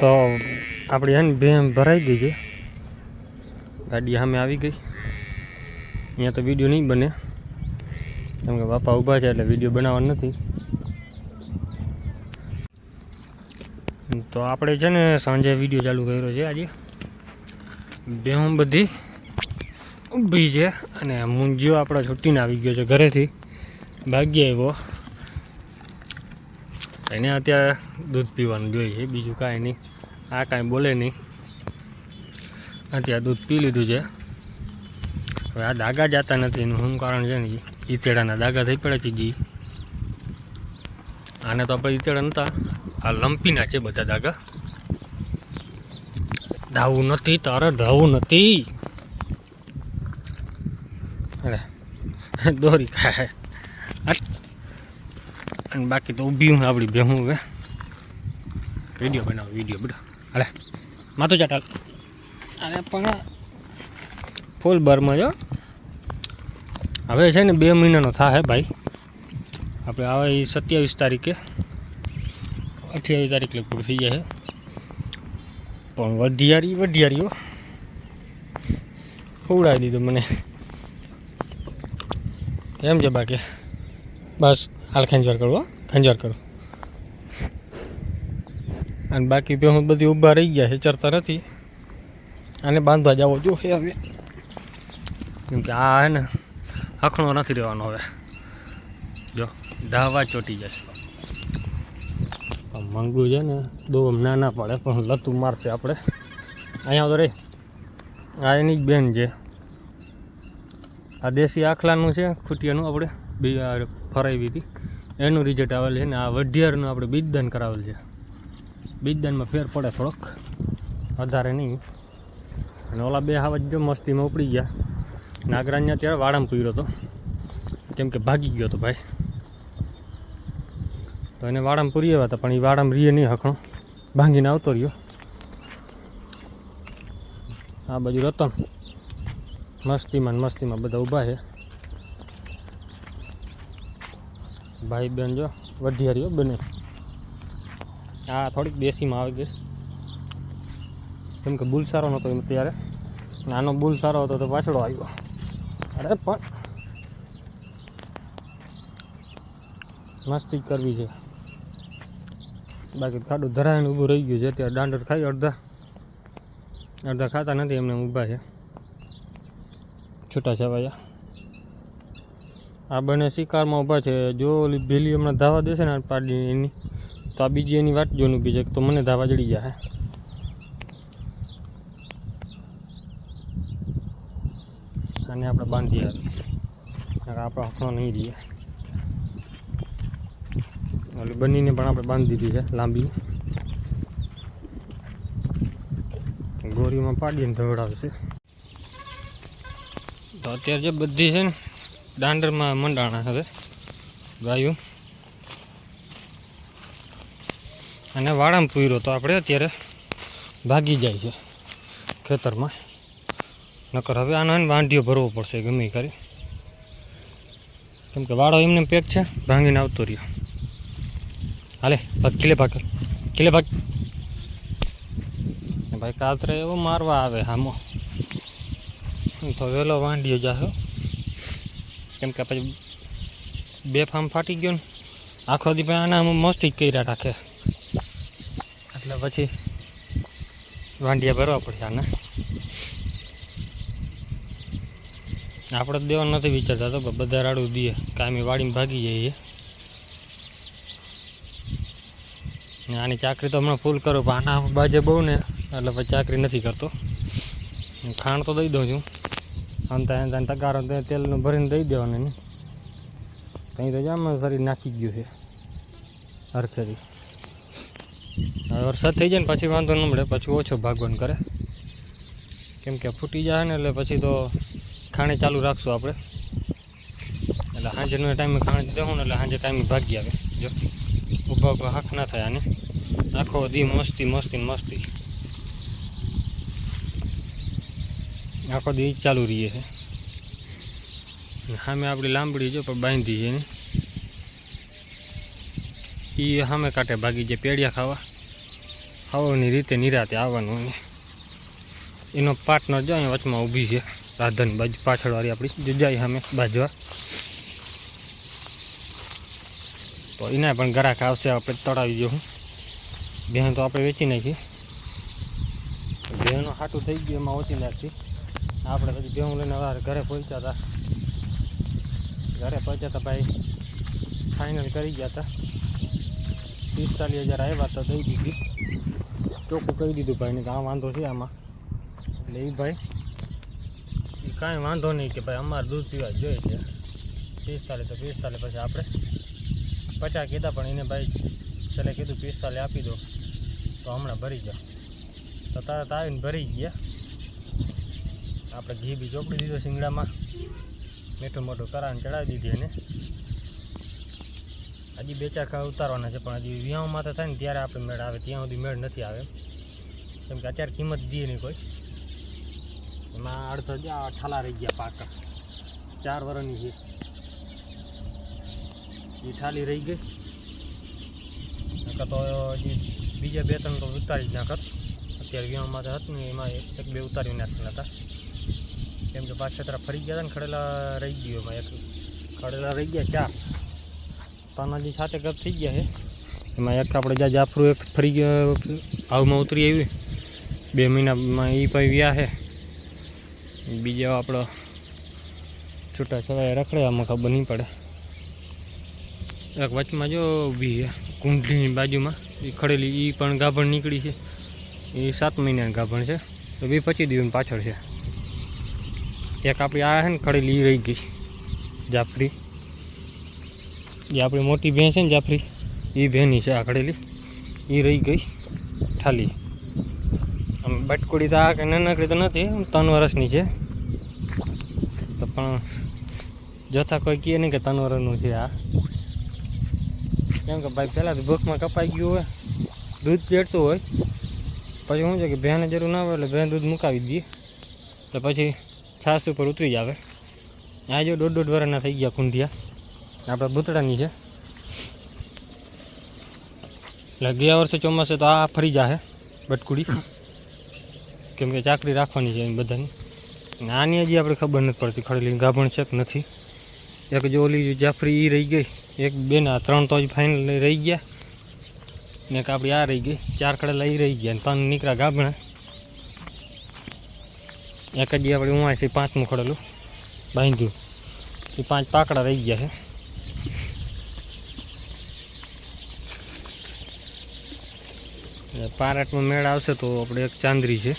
તો આપણી હે ને ભરાઈ ગઈ છે. ગાડી સામે આવી ગઈ. અહીંયા તો વીડિયો નહીં બને. કેમ કે બાપા ઊભા છે એટલે વીડિયો બનાવવાનો નથી. તો આપણે છે ને સાંજે વીડિયો ચાલુ કર્યો છે આજે. બેહું બધી ઊભી છે અને મુંજિયો આપણો છૂટીને આવી ગયો છે ઘરેથી. ભાગ્ય આવ્યો. એને અત્યારે દૂધ પીવાનું જોઈએ બીજું કાંઈ નહીં. આ કાંઈ બોલે નહીં. અત્યારે દૂધ પી લીધું છે. હવે આ દાગા જતા નથી. એનું શું કારણ છે ને? ઈતેડાના દાગા થઈ પડે છે જી. આને તો આપણે ઈતેડા નહોતા આ લંપીના છે બધા દાગા. ધાવું નથી, તારે ધાવું નથી. અરે, દોરી ખાય. અને બાકી તો ઊભી હું આપણી ભેહું હવે. વીડિયો બનાવો વીડિયો બધા. અરે માથું ચાટાલ અરે પણ ફૂલ બરમાં જો. હવે છે ને બે મહિનાનો થાય ભાઈ. આપણે આવે એ સત્યાવીસ તારીખે. અઠ્યાવીસ તારીખ લગભગ થઈ જાય પણ વઢિયારી વઢિયારીઓ ખવડાવી દીધું મને. એમ છે બાકી. બસ. હાલ ખેંચવાર કરો હો, ખેંચવાર કરો. અને બાકી બે હું બધી ઊભા રહી ગયા છે ચરતા નથી. આને બાંધવા જવો જો હે હવે. કેમ કે આ હે ને હખણો નથી રહેવાનો હવે. જો ધાવા ચોટી જશે. મંગું છે ને દો ના ના પડે પણ લતું મારશે આપણે. અહીંયા તો રે આ એની જ બેન છે. આ દેશી આખલાનું છે ખૂટિયાનું આપણે બે ફરાવી હતી. એનું રિઝલ્ટ આવેલ છે ને આ વઢિયારનું આપણે બીજદાન કરાવેલ છે. બીજદાનમાં ફેર પડે થોડોક. વધારે નહીં. અને ઓલા બે હાવા જો મસ્તીમાં ઉપડી ગયા. નાગરાજને ત્યારે વાડામાં પૂર્યો હતો. કેમ કે ભાગી ગયો હતો ભાઈ. તો એને વાડામાં પૂરી આવ્યા હતા, પણ એ વાડામાં રીએ નહીં હખણો. ભાંગીને આવતો રહ્યો. આ બાજુ રતન. મસ્તીમાં મસ્તીમાં બધા ઊભા છે. ભાઈ બેન જો, વઢિયારીઓ બને. આ થોડીક દેશીમાં આવી ગઈ. કેમ કે બુલ સારો નહોતો એમ ત્યારે નાનો બુલ સારો હતો તો પાછળ આવ્યો. અરે પણ મસ્તી કરવી છે. બાકી ખાડું ધરાઈને ઊભું રહી ગયું છે. ત્યારે દાંડર ખાઈ અડધા. અડધા ખાતા નથી એમને ઊભા છે. છૂટા છવાયા. આ બંને શિકારમાં ઊભા છે. જો ઓલી ભેલી હમણાં ધાવા દેશે ને પાડી એની, તો આ બીજી એની વાટ જોઈને ઊભી છે તો મને ધાવા જડી જાય અને આપણે બાંધીએ. નકર આપણો હકનો નહીં રહીએ. ઓલી બનીને પણ આપણે બાંધી દીધી છે લાંબી. ગોરીમાં પાડીને ધવડાવે છે. તો અત્યારે જે બધી છે ને દાંડરમાં મંડાણા હવે, ગાયું. અને વાડામાં પૂર્યો તો આપણે અત્યારે ભાગી જાય છે ખેતરમાં. નકર હવે આનો એને વાંઢીઓ ભરવો પડશે ગમે કરી. કેમ કે વાળો એમને પેક છે, ભાંગીને આવતો રહ્યો. હાલે, ભાગ કિલે ભાગ કિલે ભાગ. ભાઈ કાતરે એવો મારવા આવે હામો. તો વહેલો વાંઢીઓ જાહો કેમ કે પછી બે ફાર્મ ફાટી ગયો ને, આખો દી ભાઈ આના મસ્તી કર્યા રાખે. એટલે પછી વાંઢિયા ભરવા પડશે આને. આપણે દેવા નથી વિચારતા તો પણ બધા રાડું દઈએ કાયમી વાડીમાં ભાગી જઈએ. આની ચાકરી તો હમણાં ફૂલ કરો, પણ આના બાજે બહુ ને, એટલે પછી ચાકરી નથી કરતો. ખાણ તો દઈ દઉં છું. અંતા અંતા તગારો તે તેલનું ભરીને દઈ દેવાનું ને કંઈ તો જામ શરીર નાખી ગયું છે. હરખેથી. હવે વરસાદ થઈ જાય ને પછી વાંધો ન મળે, પછી ઓછો ભાગવાન કરે. કેમ કે ફૂટી જાય ને એટલે પછી તો ખાણે ચાલુ રાખશું આપણે. એટલે સાંજનો ટાઈમે ખાણે દેવું ને એટલે સાંજે ટાઈમે ભાગી આવે. જો. ઊભા ઊભા હાથ ના થાય આને. આખો દી મસ્તી મસ્તી મસ્તી. આખો દી ચાલુ રહીએ છે. સામે આપણી લાંબડી જો પણ બાંધી છે ને. એ સામે કાંઠે ભાગી જાય પેડિયા ખાવા. ખાવાની રીતે નિરાતે આવવાનું એનો પાર્ટનર જો અહીંયા વચમાં ઊભી છે. રાધન બાજુ પાછળવાળી આપણી જે જાય સામે બાજવા. તો એના પણ ગ્રાહક આવશે, આપણે તળાવી જવું બહેન તો આપણે વેચી નાખીએ બહેનો હાટું થઈ ગયું, એમાં ઓછી નાખી. આપણે પછી બેહું લઈને વાર ઘરે પહોંચ્યા હતા. ઘરે પહોંચ્યા હતા ભાઈ. ફાઇનલ કરી ગયા હતા. પિસ્તાલીસ હજાર આવ્યા હતા, દઈ દીધી. ચોખ્ખું કહી દીધું ભાઈને કે આ વાંધો છે આમાં. એટલે એ ભાઈ એ કાંઈ વાંધો નહીં કે ભાઈ અમારે દૂધ પીવા જોઈએ છે. પિસ્તાલીસ તો પિસ્તાલીસ પછી આપણે. પચાસ કીધા પણ એને ભાઈ છેલ્લે કીધું પિસ્તાલીસ આપી દો. તો હમણાં ભરી જાઓ. તો તરત આવીને ભરી ગયા. આપણે ઘી બી ચોપડી દીધો શિંગડામાં. મીઠું મોટું કરાને ચડાવી દીધી એને. હજી બે ચાર ખા ઉતારવાના છે, પણ હજી વિયામાં તો થાય ને ત્યારે આપણે મેળ આવે, ત્યાં સુધી મેળ નથી આવે. કેમ કે અત્યારે કિંમત દઈએ નહીં કોઈ. એમાં અડધો જ, ઠાલા રહી ગયા પાકા. ચાર વર્ષની છે. એ ઠાલી રહી ગઈ. નકર તો હજી બીજા બે ત્રણ તો ઉતારી જ નાખત. અત્યારે વિયામાં તો હતું ને એમાં એક બે ઉતારી નાખતા હતા. કેમ કે પાછા તરફ ફરી ગયા હતા ને ખડેલા રહી ગયો એમાં એક. ખડેલા રહી ગયા ચાર. તાનાજી સાથે ગપ થઈ ગયા છે એમાં એક આપણે જ્યાં જાફરું એક ફરી ગયો આવમાં ઉતરી આવી. બે મહિનામાં એ પણ વ્યા છે બીજા આપણો છૂટા છવાયા રખડે, આમાં ખબર નહીં પડે. એક વચમાં જો ઊભી છે કુંડલીની બાજુમાં. એ ખડેલી એ પણ ગાભણ નીકળી છે. એ સાત મહિનાની ગાભણ છે. તો બે પચી દિવસની પાછળ છે. એક આપણી આ છે ને ખડેલી એ રહી ગઈ, જાફરી. જે આપણી મોટી ભેં છે ને જાફરી એ ભેંની છે આ ખડેલી. એ રહી ગઈ ઠાલી. આમ બટકુડી તો આ કે નાનકડી તો નથી ત્રણ વર્ષની છે. તો પણ જોતા કોઈ કહે નહીં કે ત્રણ વર્ષનું છે આ. કેમ કે ભાઈ પહેલાં તો ભૂખમાં કપાઈ ગયું હોય, દૂધ પેટતું હોય. પછી શું છે કે ભેંને જરૂર ના હોય એટલે ભેં દૂધ મુકાવી દઈએ. એટલે પછી છાસ ઉપર ઉતરી જ આવે. આ જો દોઢ દોઢ વર્ષના થઈ ગયા કુંઢિયા. આપણા ભૂતળાની છે. એટલે ગયા વર્ષે ચોમાસે તો આ ફરી જાહે બટકુડી. કેમ કે ચાકરી રાખવાની છે એમ બધાની. અને આની હજી આપણે ખબર નથી પડતી ખડેલી ગાભણ છે કે નથી. એક જો ઓલી જાફરી એ રહી ગઈ. એક બે ના ત્રણ તો જ ફાઇનલ રહી ગયા. ને એક આપણી આ રહી ગઈ. ચાર ખડેલા એ રહી ગયા. ને ત્રણ નીકળ્યા ગાભણા. એક જ આપણે ઉમાથી પાંચમું ખડેલું બાંધ્યું. એ પાંચ પાકડા રહી ગયા છે. પારાટમાં મેળ આવશે તો આપણે એક ચાંદરી છે.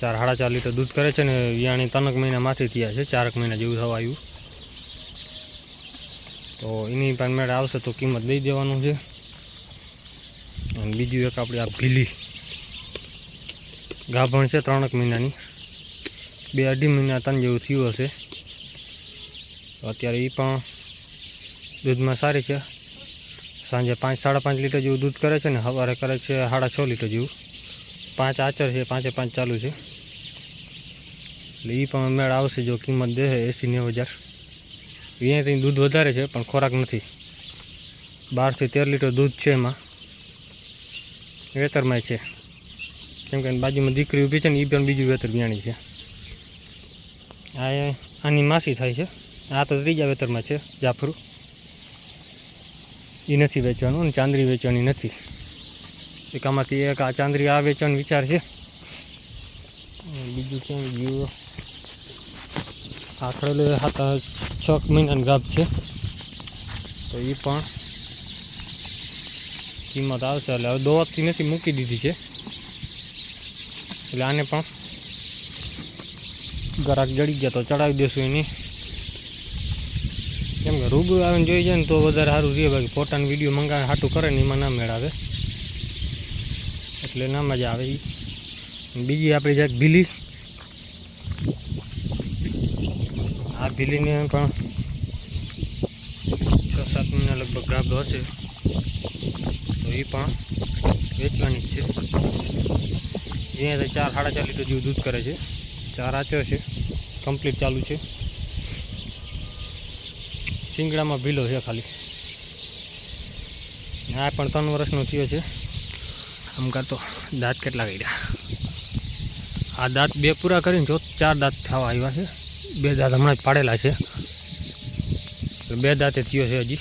ચાર સાડા ચાર લીટર દૂધ કરે છે ને, યાણી ત્રણક મહિના માથી થયા છે, ચારક મહિના જેવું થવા આવ્યું. તો એની પણ મેળ આવશે તો કિંમત દઈ દેવાનું છે. અને બીજું એક આપણે આ ભીલી. ગાભણ છે ત્રણેક મહિનાની. બે અઢી મહિના ત્રણ જેવું થયું હશે. અત્યારે એ પણ દૂધમાં સારી છે. સાંજે પાંચ, સાડા પાંચ લીટર જેવું દૂધ કરે છે ને, સવારે કરે છે સાડા છ લીટર જેવું. પાંચ આચર છે, પાંચે પાંચ ચાલુ છે. એટલે એ પણ મેળ આવશે જો કિંમત દે એંસી નેવું હજાર. અહીંયાથી દૂધ વધારે છે, પણ ખોરાક નથી. બારથી તેર લીટર દૂધ છે એમાં. વેતરમાં છે. કેમ કે બાજુમાં દીકરી ઊભી છે ને એ પણ બીજું વેતર વ્યાણી છે. આ આની માસી થાય છે. આ તો ત્રીજા વેતરમાં છે, જાફરું. એ નથી વેચવાનું અને ચાંદરી વેચવાની નથી. એક આમાંથી એક આ ચાંદરી આ વેચવાનો વિચાર છે. બીજું ક્યાં ગયું? આખડેલો સાત છ મહિનાની ગાભ છે. તો એ પણ કિંમત આવશે. એટલે હવે દોવાથી નથી મૂકી દીધી છે. એટલે આને પણ ગરાક જડી ગયા તો ચડાવી દેશું એની. કેમ કે રૂબરૂ આવીને જોઈ જાય ને તો વધારે સારું રહે, બાકી પોતાનો વીડિયો મંગાવે, હાટું કરે ને એમાં ના મેળાવે. એટલે ના મજા આવે. બીજી આપણી જાય ભીલી. આ ભીલીને પણ છ સાત મહિના લગભગ ગાભ હશે. તો એ પણ વેચવાની છે. અહીંયા ચાર સાડા ચાર લીટર જેવું દૂધ કરે છે. ચાર આચર છે. કમ્પ્લીટ ચાલુ છે. શિંગડામાં ભીલો છે ખાલી. આ પણ ત્રણ વર્ષનો થયો છે. આમ કરતો દાંત કેટલા કર્યા આ દાંત બે પૂરા કરીને જો ચાર દાંત થવા આવ્યા છે. બે દાંત હમણાં જ પાડેલા છે. બે દાંતે થયો છે હજી.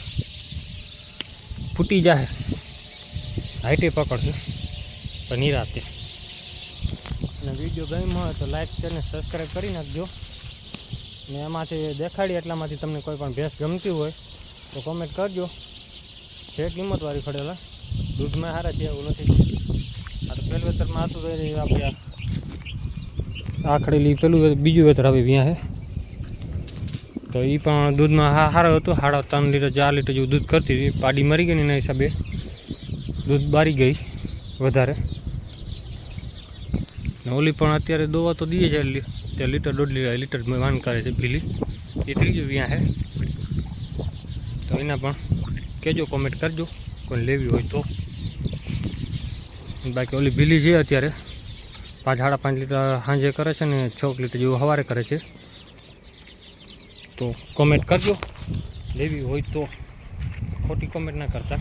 ફૂટી જાય હાઈટે પકડશે. પણ નિરાતે. અને વીડિયો ગમ્યો હોય તો લાઈક અને સબસ્ક્રાઈબ કરી નાખજો. ને એમાંથી દેખાડી એટલામાંથી તમને કોઈ પણ ભેંસ ગમતી હોય તો કોમેન્ટ કરજો. જે કિંમતવાળી ખડેલા. દૂધમાં સારા છે એવું નથી. આ તો પહેલું વેતરમાં હતું તો આપણે આ ખડેલી પેલું બીજું વેતર હવે વ્યાં છે તો એ પણ દૂધમાં હા સારો હતો. સાડા ત્રણ લીટર, ચાર લીટર જેવું દૂધ કરતી હતી. પાડી મરી ગઈ ને એના હિસાબે દૂધ બારી ગઈ વધારે. ને ઓલી પણ અત્યારે દોવા તો દઈએ છે તે લીટર દોઢ લીટર લીટર વાન કરે છે ભીલી એ ત્રીજું વ્યાં છે તો એના પણ કહેજો કોમેન્ટ કરજો કોઈ લેવી હોય તો. બાકી ઓલી ભીલી છે અત્યારે. પાંચ સાડા પાંચ લીટર સાંજે કરે છે ને છ લીટર જેવું સવારે કરે છે. તો કોમેન્ટ કરજો, લેવી હોય તો. ખોટી કોમેન્ટ ના કરતા.